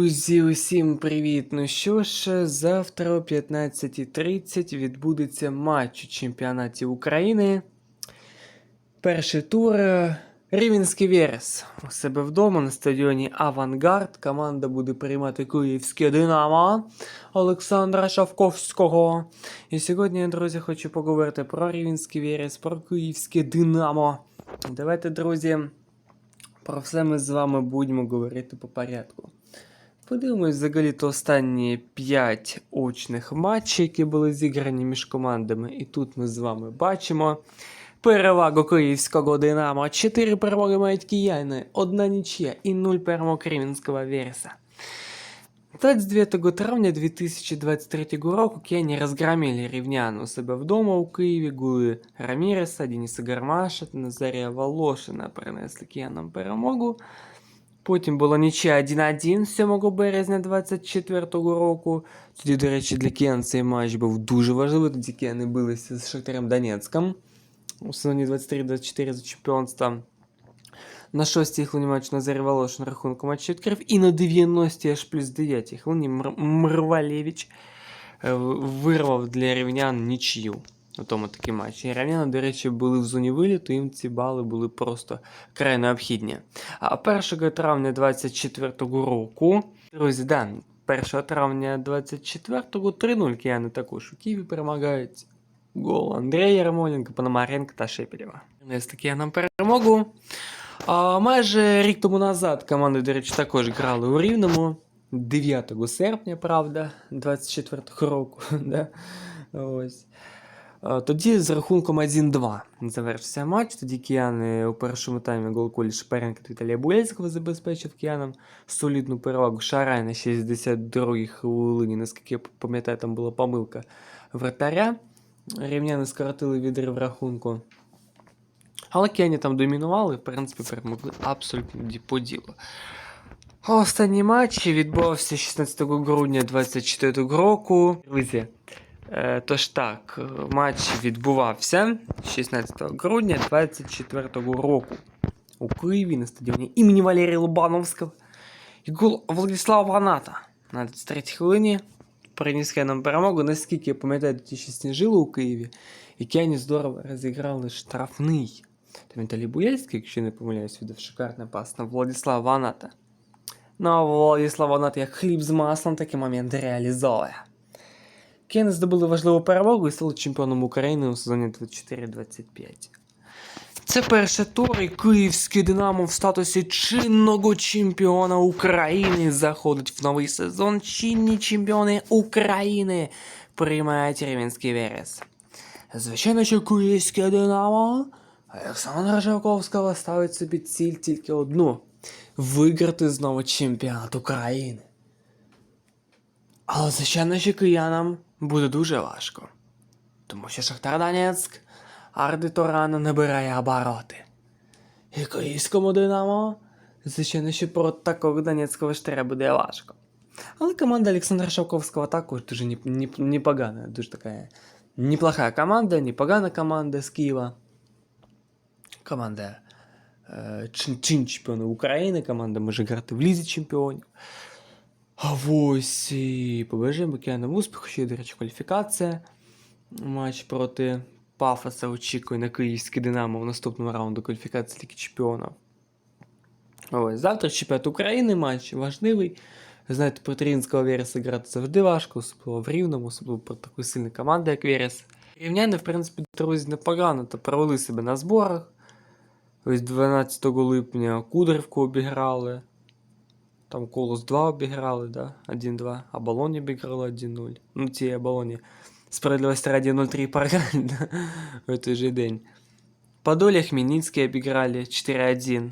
Друзі, усім привіт! Ну що ж, завтра о 15.30 відбудеться матч у чемпіонаті України. Перший тур е, Рівенський Верес у себе вдома на стадіоні Авангард. Команда буде приймати Київське Динамо Олександра Шавковського. І сьогодні, друзі, хочу поговорити про Рівенський Верес, про Київське Динамо. Давайте, друзі, про все ми з вами будемо говорити по порядку. Подивимось взагалі то останні 5 очних матчів, які були зіграні між командами. І тут ми з вами бачимо перевагу київського Динамо. 4 перемоги мають кияни, одна нічия і 0 перемог Рівенського Вереса. 29 травня 2023 року кияні розгромили рівнян у себе вдома у Києві. Гули Раміреса, Дениса Гармаша та Назарія Волошина принесли киянам перемогу. Потім була нічия 1-1 7 березня 24 року. Тоді, до речі, для киян цей матч був дуже важливий. Тоді кияни билися з Шахтарем Донецьком у сезоні 23-24 за чемпіонство. На 6-й хвилині матч Назарій Волошин рахунку матчу відкрив. І на 90-й аж плюс 9-й хвилині Мр- Мрвалєвич е, вирвав для рівнян нічию. У тому такий матч. І рівняни, до речі, були в зоні виліту, їм ці бали були просто край необхідні. А 1 травня 24 року, друзі, да, 1 травня 24-го 3-0 кияни також у Києві перемагають. Гол Андрія Ярмоленка, Пономаренка та Шепелєва. Принесли киянам перемогу. А майже рік тому назад команди, до речі, також грали у Рівному. 9 серпня, правда, 24-го року. да? Ось. А, Тоді з рахунком 1-2 завершився матч. Тоді кияни у першому таймі гол Колі Шперенка та Віталія Булецького забезпечив киянам солідну перевагу. Шарай на 62-й хвилині, наскільки я пам'ятаю, там була помилка вратаря. Рівняни скоротили відрив рахунку. Але кияні там домінували, в принципі, перемогли абсолютно по ділу. Останній матч відбувався 16 грудня 24 року. Друзі, е, тож так, е, матч відбувався 16 грудня 24 року у Києві на стадіоні імені Валерія Лобановського. І гол Владислава Ваната на 23 хвилині приніс нам перемогу. Наскільки я пам'ятаю, ті ще сніжили у Києві, і Кені здорово розіграли штрафний. Там Віталій Буєльський, якщо не помиляюсь, віддав шикарний пас на Владислава Ваната. Ну, а Владислав Ванат як хліб з маслом такий момент реалізовує. Кени здобули важливу перемогу і стали чемпіоном України у сезоні 24-25. Це перший тур, і київський Динамо в статусі чинного чемпіона України заходить в новий сезон. Чинні чемпіони України приймають Рівенський Верес. Звичайно, що київське Динамо Олександра Жаковського ставить собі ціль тільки одну виграти знову чемпіонат України. Але звичайно, що киянам буде дуже важко. Тому що Шахтар Донецьк ардиторано набирає обороти. І київському Динамо, звичайно, що проти такого Донецького штаря буде важко. Але команда Олександра Шавковського також дуже неп- неп- непогана, дуже така неплохая команда, непогана команда з Києва. Команда е, чин, чин України, команда може грати в Лізі чемпіонів. А ось і побажаємо океаном успіху, ще, до речі, кваліфікація. Матч проти Пафоса очікує на київське Динамо в наступному раунду кваліфікації Ліги Чемпіонів. Ось, завтра чемпіонат України матч важливий. Знаєте, проти Рівненського Вереса грати завжди важко, особливо в Рівному, особливо проти такої сильної команди, як Верес. Рівняни, в принципі, друзі, непогано та провели себе на зборах. Ось 12 липня Кудрівку обіграли. Там Колос 2 обіграли, да? 1-2. А Болоні обіграли 1-0. Ну, ті Болоні. Справедливості раді 0-3 програли, да? в той же день. Подолі Хмельницький обіграли 4-1.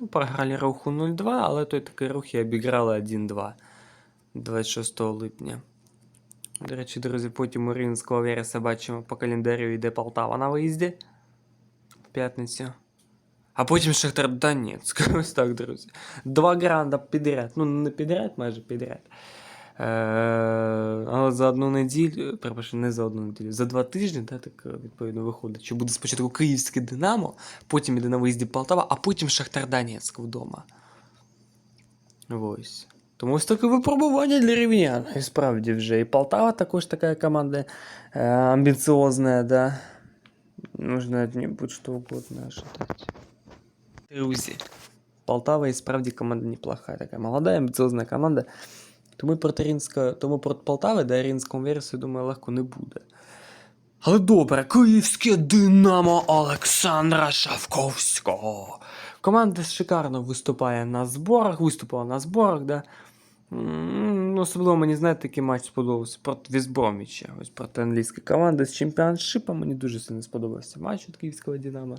Ну, програли руху 0-2, але той такий рух і обіграли 1-2 26 липня. До речі, друзі, потім у Рівненського Вереса бачимо по календарю йде Полтава на виїзді в п'ятницю. А потім Шахтар Донецьк. Ось так, друзі. Два гранда підряд. Ну, не підряд, майже підряд. Е, але за одну неділю, перепрошую, не за одну неділю, за два тижні, да, так е, відповідно виходить, що буде спочатку Київське Динамо, потім іде на виїзді Полтава, а потім Шахтар Донецьк вдома. Ось. Тому ось таке випробування для рівнян. І справді вже і Полтава також така команда е, амбіціозна, да. Можна від нее будь-що угодно ожидать. Друзі. Полтава і справді команда неплохая. Така молода, амбіціозна команда. Тому проти Рінська, тому проти Полтави, да, Рінському версію, думаю, легко не буде. Але добре, київське Динамо Олександра Шавковського. Команда шикарно виступає на зборах, виступила на зборах, да. Особливо мені, знаєте, такий матч сподобався проти Візброміча. Ось проти англійської команди з чемпіоншипом. Мені дуже сильно сподобався матч від київського Динамо.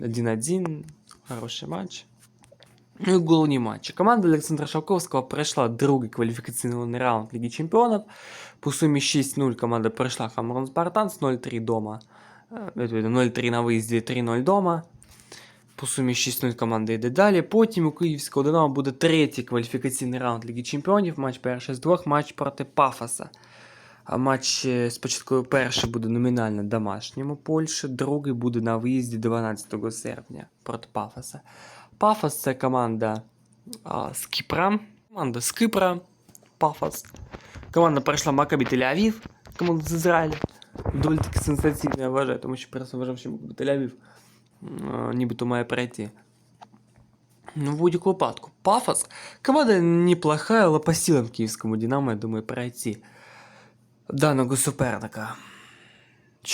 1-1, хороший матч. Ну і головні матчі. Команда Олександра Шавковського пройшла другий кваліфікаційний раунд Ліги Чемпіонів. По сумі 6-0 команда пройшла Хамрон Спартанс 0-3 дома. Е, відповідно, 0-3 на виїзді, 3-0 дома. По сумі 6-0 команда йде далі. Потім у Київського Динамо буде третій кваліфікаційний раунд Ліги Чемпіонів. Матч перший з двох, матч проти Пафоса. А матч е, спочатку перший буде номінально домашньому Польщі, другий буде на виїзді 12 серпня проти Пафоса. Пафос це команда а, з Кіпра. Команда з Кипра. Пафос. Команда пройшла Макабі Тель-Авів, команда з Ізраїля. Доволі таки сенсаційно я вважаю, тому що просто вважав, що Макабі Тель-Авів нібито має пройти. Ну, в будь-якому випадку. Пафос. Команда неплохая, але по силам київському Динамо, я думаю, пройти даного суперника.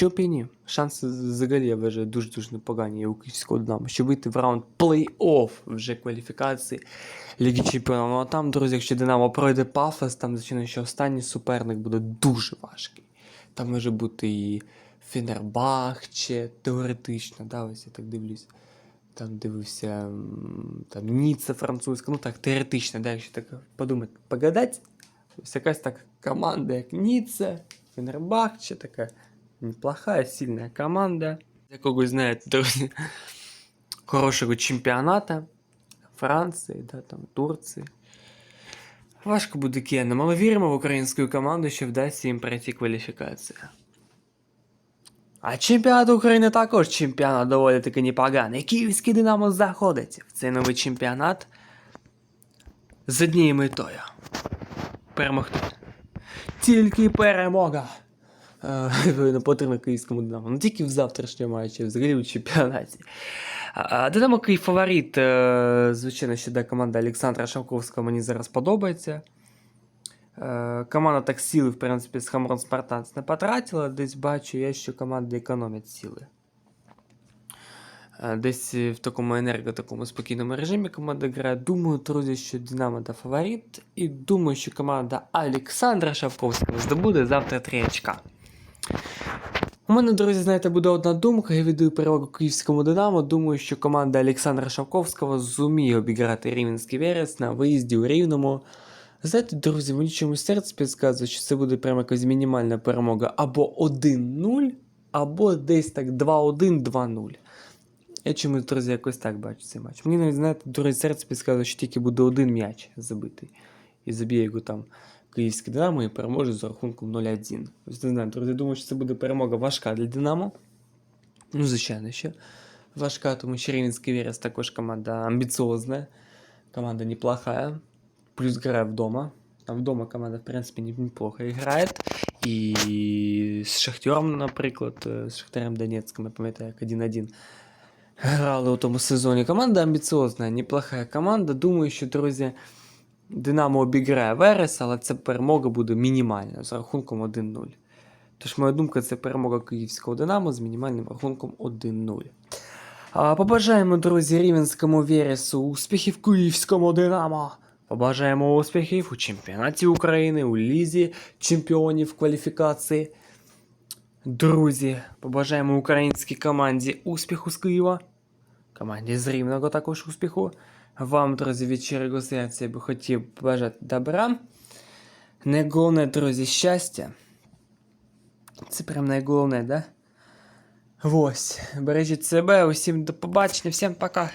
Б шанси взагалі вважаю дуже-дуже непогані у київського Динамо, щоб вийти в раунд плей-офф вже кваліфікації Ліги Чемпіонів. Ну а там, друзі, якщо Динамо пройде пафос, там звичайно, що останній суперник буде дуже важкий. Там може бути і Фенербахче, теоретично, да, ось я так дивлюсь. Там дивився там Ніцца французька, ну так, теоретично, да, якщо так подумати, погадать, ось якась така команда, як Ніцца, Фенербахче, така неплохая, сильная команда. Для когось знаєте, друзі, хорошого чемпіоната Франції, да, там, Турції. Важко буде кіянам, але віримо в українську команду, що вдасться їм пройти кваліфікацію. А чемпіонат України також чемпіонат доволі таки непоганий. Київський Динамо заходить в цей новий чемпіонат з однією метою. Перемогти. Тільки перемога. Е, потрібно київському Динамо. Не тільки в завтрашньому матчі, взагалі у чемпіонаті. Динамо Київ фаворит, е, звичайно, що да, команда Олександра Шавковського мені зараз подобається. Е, Команда так сіли, в принципі, з Хамрон Спартанц не потратила. Десь бачу я, що команди економять сили. Е, Десь в такому енерго, такому спокійному режимі команда грає. Думаю, друзі, що Динамо да фаворит. І думаю, що команда Олександра Шавковського здобуде завтра 3 очка. У мене, друзі, знаєте, буде одна думка. Я віддаю перевагу київському Динамо. Думаю, що команда Олександра Шавковського зуміє обіграти Рівненський Верес на виїзді у Рівному. Знаєте, друзі, мені чомусь серце підказує, що це буде прямо якась мінімальна перемога або 1-0, або десь так 2-1, 2-0. Я чомусь, друзі, якось так бачу цей матч. Мені навіть, знаєте, друзі, серце підказує, що тільки буде один м'яч забитий. І заб'є його там київське Динамо і переможе з рахунком 0-1. Ось не знаю, друзі, думаю, що це буде перемога важка для Динамо. Ну, звичайно, ще важка, тому що Рівненський Верес також команда амбіціозна, команда неплохая. Плюс грає вдома. Там вдома команда, в принципі, неплохо грає. І з Шахтером, наприклад, з Шахтарем Донецьком, я пам'ятаю, як 1-1 грали у тому сезоні. Команда амбіціозна, неплохая команда. Думаю, що, друзі, Динамо обіграє Верес, але ця перемога буде мінімальна з рахунком 1-0. Тож, моя думка, це перемога київського Динамо з мінімальним рахунком 1-0. Побажаємо, друзі, Рівенському Вересу успіхів київському Динамо. Побажаємо успіхів у чемпіонаті України, у Лізі чемпіонів кваліфікації. Друзі, побажаємо українській команді успіху з Києва. Команді з Рівного також успіху. Вам, друзі, від щирого серця я би хотів побажати добра. Найголовне, друзі, щастя. Це прям найголовне, да? Ось. Бережіть себе, усім до побачення, всім пока.